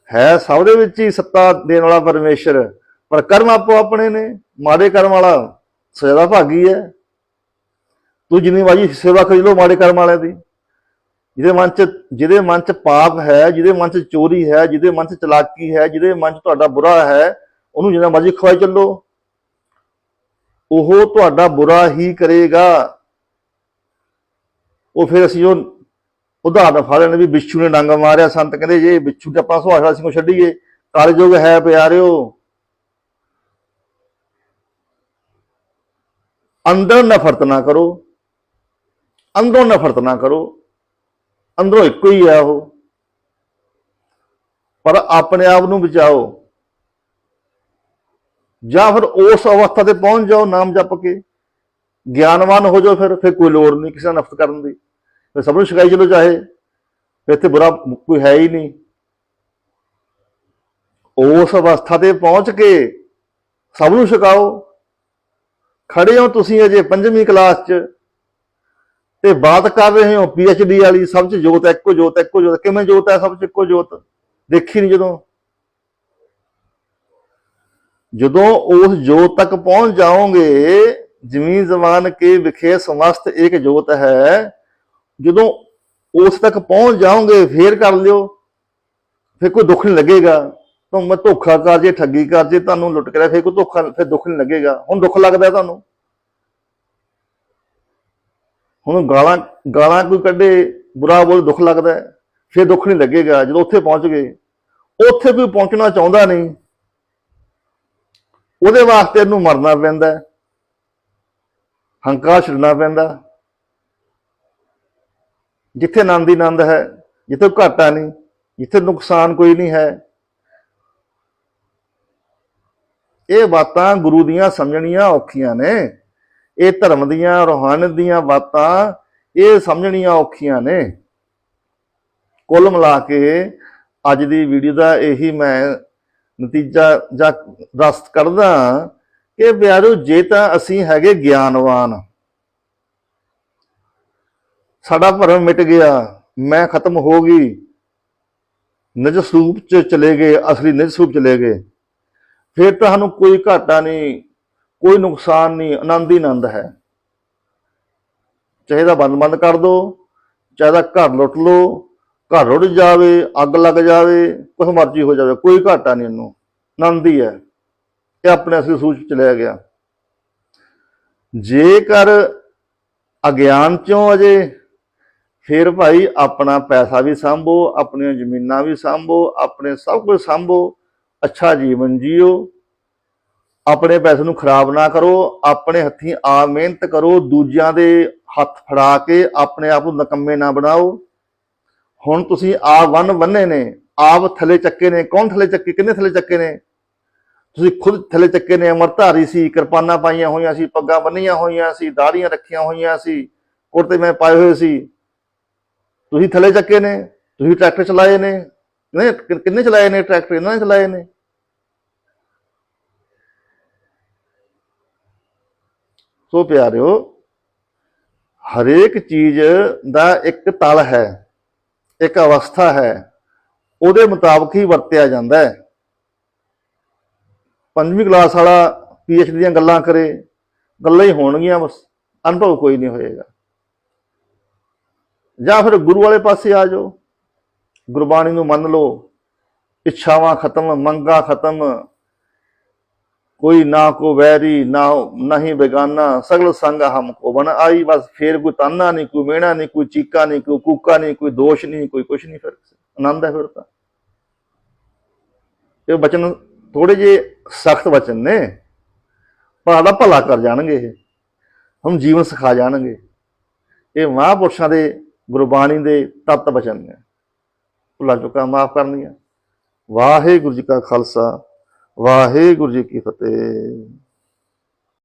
B: ਹੈ ਸਭ ਦੇ ਵਿੱਚ ਹੀ ਸੱਤਾ ਦੇਣ ਵਾਲਾ ਪਰਮੇਸ਼ਰ, ਪਰ ਕਰਮ ਆਪੋ ਆਪਣੇ ਨੇ, ਮਾੜੇ ਕਰਮ ਵਾਲਾ ਸਜ਼ਾ ਦਾ ਭਾਗੀ ਹੈ। ਤੂੰ ਜਿੰਨੀ ਵਾਜੀ ਸੇਵਾ ਕਰੀ ਲੋ ਮਾੜੇ ਕਰਮ ਵਾਲਿਆਂ ਦੀ। ਜਿਹਦੇ ਮਨ ਚ, ਜਿਹਦੇ ਮਨ ਚ ਪਾਪ ਹੈ, ਜਿਹਦੇ ਮਨ ਚ ਚੋਰੀ ਹੈ, ਜਿਹਦੇ ਮਨ ਚ ਚਲਾਕੀ ਹੈ, ਜਿਹਦੇ ਮਨ ਚ ਤੁਹਾਡਾ ਬੁਰਾ ਹੈ, ਉਹਨੂੰ ਜਿੰਨਾ ਮਰਜ਼ੀ ਖਵਾਈ ਚੱਲੋ। ਉਹ ਤੁਹਾਡਾ ਬੁਰਾ ਹੀ ਕਰੇਗਾ। ਉਹ ਫਿਰ ਅਸੀਂ ਉਹ ਉਦਾਹਰਨ ਫੜ ਲੈਣੇ ਵੀ ਵਿਛੂ ਨੇ ਡੰਗ ਮਾਰਿਆ, ਸੰਤ ਕਹਿੰਦੇ ਜੇ ਵਿਛੂ ਤੇ ਆਪਾਂ ਸੁਹਾਸਾ ਸਿੰਘ ਛੱਡੀਏ ਕਾਲਯੁਗ ਹੈ ਪਿਆਰਿਓ। ਅੰਦਰ ਨਫ਼ਰਤ ਨਾ ਕਰੋ, ਅੰਦਰੋਂ ਨਫ਼ਰਤ ਨਾ ਕਰੋ, ਅੰਦਰੋਂ ਇੱਕੋ ਹੀ ਆ ਉਹ। ਪਰ ਆਪਣੇ ਆਪ ਨੂੰ ਬਚਾਓ। ਜਾਂ ਫਿਰ ਉਸ ਅਵਸਥਾ ਤੇ ਪਹੁੰਚ ਜਾਓ ਨਾਮ ਜਪ ਕੇ। ਗਿਆਨਵਾਨ ਹੋ ਜਾਓ ਫਿਰ ਫਿਰ ਕੋਈ ਲੋੜ ਨਹੀਂ ਕਿਸੇ ਨਾਲ ਨਫ਼ਰਤ ਕਰਨ ਦੀ। ਫਿਰ ਸਭ ਨੂੰ ਸ਼ਿਕਾਈ ਚਲੋ ਚਾਹੇ ਇੱਥੇ ਬੁਰਾ ਕੋਈ ਹੈ ਹੀ ਨਹੀਂ। ਉਸ ਅਵਸਥਾ ਤੇ ਪਹੁੰਚ ਕੇ ਸਭ ਨੂੰ ਛਕਾਓ ਖੜੇ ਹੋ ਤੁਸੀਂ ਅਜੇ ਪੰਜਵੀਂ ਕਲਾਸ 'ਚ, ਤੇ ਬਾਤ ਕਰ ਰਹੇ ਹੋ ਡੀ ਵਾਲੀ, ਸਭ 'ਚ ਜੋਤ, ਇੱਕੋ ਜੋਤ ਇੱਕੋ ਜੋਤ। ਕਿਵੇਂ ਜੋਤ ਹੈ ਸਭ 'ਚ ਇੱਕੋ ਜੋਤ? ਦੇਖੀ ਨਹੀਂ ਜਦੋਂ। ਜਦੋਂ ਉਸ ਜੋਤ ਤੱਕ ਪਹੁੰਚ ਜਾਓਗੇ ਜ਼ਮੀਨ ਜ਼ਮਾਨ ਕੇ ਵਿਖੇ ਸਮਸਤ ਇੱਕ ਜੋਤ ਹੈ ਜਦੋਂ ਉਸ ਤੱਕ ਪਹੁੰਚ ਜਾਓਗੇ ਫੇਰ ਕਰ ਲਿਓ। ਫਿਰ ਕੋਈ ਦੁੱਖ ਨਹੀਂ ਲੱਗੇਗਾ। ਤੁਹਾਨੂੰ ਮੈਂ ਧੋਖਾ ਕਰ ਜੇ ਠੱਗੀ ਕਰ ਜੇ ਤੁਹਾਨੂੰ ਲੁੱਟ ਕੇ ਫਿਰ ਕੋਈ ਧੋਖਾ ਫਿਰ ਦੁੱਖ ਨਹੀਂ ਲੱਗੇਗਾ। ਹੁਣ ਦੁੱਖ ਲੱਗਦਾ ਤੁਹਾਨੂੰ? ਹੁਣ ਗਾਲਾਂ ਗਾਲਾਂ ਕੋਈ ਕੱਢੇ ਬੁਰਾ ਬੋਲ ਦੁੱਖ ਲੱਗਦਾ ਹੈ, ਫਿਰ ਦੁੱਖ ਨਹੀਂ ਲੱਗੇਗਾ। ਜਦੋਂ ਉੱਥੇ ਪਹੁੰਚ ਗਏ ਉੱਥੇ ਕੋਈ ਪਹੁੰਚਣਾ ਚਾਹੁੰਦਾ ਨਹੀਂ। ਉਹਦੇ ਵਾਸਤੇ ਇਹਨੂੰ ਮਰਨਾ ਪੈਂਦਾ ਹੰਕਾਰ ਛੱਡਣਾ ਪੈਂਦਾ ਜਿੱਥੇ ਆਨੰਦ ਹੀ ਆਨੰਦ ਹੈ, ਜਿੱਥੇ ਘਾਟਾ ਨਹੀਂ, ਜਿੱਥੇ ਨੁਕਸਾਨ ਕੋਈ ਨਹੀਂ ਹੈ। ਇਹ ਬਾਤਾਂ ਗੁਰੂ ਦੀਆਂ ਸਮਝਣੀਆਂ ਔਖੀਆਂ ਨੇ। ਇਹ ਧਰਮ ਦੀਆਂ ਰੋਹਾਨਤ ਦੀਆਂ ਬਾਤਾਂ ਇਹ ਸਮਝਣੀਆਂ ਔਖੀਆਂ ਨੇ। ਕੁੱਲ ਮਿਲਾ ਕੇ ਅੱਜ ਦੀ ਵੀਡੀਓ ਦਾ ਇਹੀ ਮੈਂ ਨਤੀਜਾ ਜਾਂ ਰਸਤ ਕੱਢਦਾ ਕਿ ਪਿਆਰੋ ਜੇ ਤਾਂ ਅਸੀਂ ਹੈਗੇ ਗਿਆਨਵਾਨ ਸਾਡਾ ਭਰਮ ਮਿਟ ਗਿਆ, ਮੈਂ ਖਤਮ ਹੋ ਗਈ। ਨਿਜ ਸਰੂਪ ਚ ਚਲੇ ਗਏ, ਅਸਲੀ ਨਿਜ ਸਰੂਪ ਚਲੇ ਗਏ। ਫਿਰ ਤੁਹਾਨੂੰ ਕੋਈ ਘਾਟਾ ਨਹੀਂ, ਕੋਈ ਨੁਕਸਾਨ ਨਹੀਂ, ਆਨੰਦ ਹੀ ਆਨੰਦ ਹੈ। ਚਾਹੇ ਤਾਂ ਬੰਦ ਬੰਦ ਕਰ ਦੋ, ਚਾਹੇ ਦਾ ਘਰ ਲੁੱਟ ਲੋ ਘਰ ਰੁੜ ਜਾਵੇ, ਅੱਗ ਲੱਗ ਜਾਵੇ, ਕੁਛ ਮਰਜ਼ੀ ਹੋ ਜਾਵੇ, ਕੋਈ ਘਾਟਾ ਨਹੀਂ ਇਹਨੂੰ। ਆਨੰਦ ਹੀ ਹੈ। ਇਹ ਆਪਣੇ ਅਸਲੀ ਸੂਚ ਚਲਿਆ ਗਿਆ। ਜੇਕਰ ਅਗਿਆਨ ਚੋਂ ਅਜੇ ਫਿਰ ਭਾਈ ਆਪਣਾ ਪੈਸਾ ਵੀ ਸੰਭੋ, ਆਪਣੀਆਂ ਜ਼ਮੀਨਾਂ ਵੀ ਸੰਭੋ, ਆਪਣੇ ਸਭ ਕੁਝ ਸੰਭੋ, ਅੱਛਾ ਜੀਵਨ ਜੀਓ। ਆਪਣੇ ਪੈਸੇ ਨੂੰ ਖਰਾਬ ਨਾ ਕਰੋ, ਆਪਣੇ ਹੱਥੀਂ ਆ ਮਿਹਨਤ ਕਰੋ, ਦੂਜਿਆਂ ਦੇ ਹੱਥ ਫੜਾ ਕੇ ਆਪਣੇ ਆਪ ਨੂੰ ਨਕੰਮੇ ਨਾ ਬਣਾਓ। ਹੁਣ ਤੁਸੀਂ ਆ ਵਨ ਬੰਨੇ ਨੇ, ਆਪ ਥੱਲੇ ਚੱਕੇ ਨੇ, ਕੌਣ ਥੱਲੇ ਚੱਕੇ, ਕਿੰਨੇ ਥੱਲੇ ਚੱਕੇ ਨੇ? ਤੁਸੀਂ ਖੁਦ ਥੱਲੇ ਚੱਕੇ ਨੇ, ਅਮਰਧਾਰੀ ਸੀ, ਕਿਰਪਾਨਾਂ ਪਾਈਆਂ ਹੋਈਆਂ ਸੀ, ਪੱਗਾਂ ਬੰਨੀਆਂ ਹੋਈਆਂ ਸੀ ਦਾੜੀਆਂ ਰੱਖੀਆਂ ਹੋਈਆਂ ਸੀ, ਕੁੜਤੇ ਮੈਂ ਪਾਏ ਹੋਏ ਸੀ। ਤੁਸੀਂ ਥੱਲੇ ਚੱਕੇ ਨੇ, ਤੁਸੀਂ ਟਰੈਕਟਰ ਚਲਾਏ ਨੇ ਨਹੀਂ ਕਿੰਨੇ ਚਲਾਏ ਨੇ ਟਰੈਕਟਰ, ਇਹਨਾਂ ਨੇ ਚਲਾਏ ਨੇ? ਸੋ ਪਿਆਰਿਓ, ਹਰੇਕ ਚੀਜ਼ ਦਾ ਇੱਕ ਤਲ ਹੈ, ਇੱਕ ਅਵਸਥਾ ਹੈ, ਉਹਦੇ ਮੁਤਾਬਕ ਹੀ ਵਰਤਿਆ ਜਾਂਦਾ ਹੈ। ਪੰਜਵੀਂ ਕਲਾਸ ਵਾਲਾ ਪੀਐਚਡੀ ਦੀਆਂ ਗੱਲਾਂ ਕਰੇ, ਗੱਲਾਂ ਹੀ ਹੋਣਗੀਆਂ, ਬਸ ਅਨੁਭਵ ਕੋਈ ਨਹੀਂ ਹੋਏਗਾ। ਜਾਂ ਫਿਰ ਗੁਰੂ ਵਾਲੇ ਪਾਸੇ ਆ ਜਾਓ। ਗੁਰਬਾਣੀ ਨੂੰ ਮੰਨ ਲਓ। ਇੱਛਾਵਾਂ ਖਤਮ, ਮੰਗਾ ਖਤਮ। ਕੋਈ ਨਾ ਕੋ ਵੈਰੀ, ਨਾ ਨਹੀਂ ਬੇਗਾਨਾ। ਸਗਲ ਸੰਗ ਹਮ ਕੋ ਬਨ ਆਈ, ਬਸ ਫੇਰ ਕੋਈ ਤਾਨਾ ਨਹੀਂ, ਕੋਈ ਮੇਣਾ ਨਹੀਂ, ਕੋਈ ਚੀਕਾ ਨਹੀਂ, ਕੋਈ ਕੂਕਾ ਨਹੀਂ, ਕੋਈ ਦੋਸ਼ ਨਹੀਂ, ਕੋਈ ਕੁਛ ਨਹੀਂ ਫਿਰ। ਆਨੰਦ ਹੈ ਫਿਰ ਤਾਂ। ਇਹ ਬਚਨ ਥੋੜੇ ਜੇ ਸਖਤ ਵਚਨ ਨੇ। ਪਰ ਦਾ ਭਲਾ ਕਰ ਜਾਣਗੇ ਇਹ। ਹਮ ਜੀਵਨ ਸਿਖਾ ਜਾਣਗੇ। ਇਹ ਮਹਾਂਪੁਰਸ਼ਾਂ ਦੇ ਗੁਰਬਾਣੀ ਦੇ ਤਤ ਬਚਨ ਨੇ। ਭੁੱਲਾਂ ਚੁੱਕਾ ਮਾਫ ਕਰਨੀਆਂ। ਵਾਹਿਗੁਰੂ ਜੀ ਕਾ ਖਾਲਸਾ, ਵਾਹਿਗੁਰੂ ਜੀ ਕੀ ਫਤਿਹ।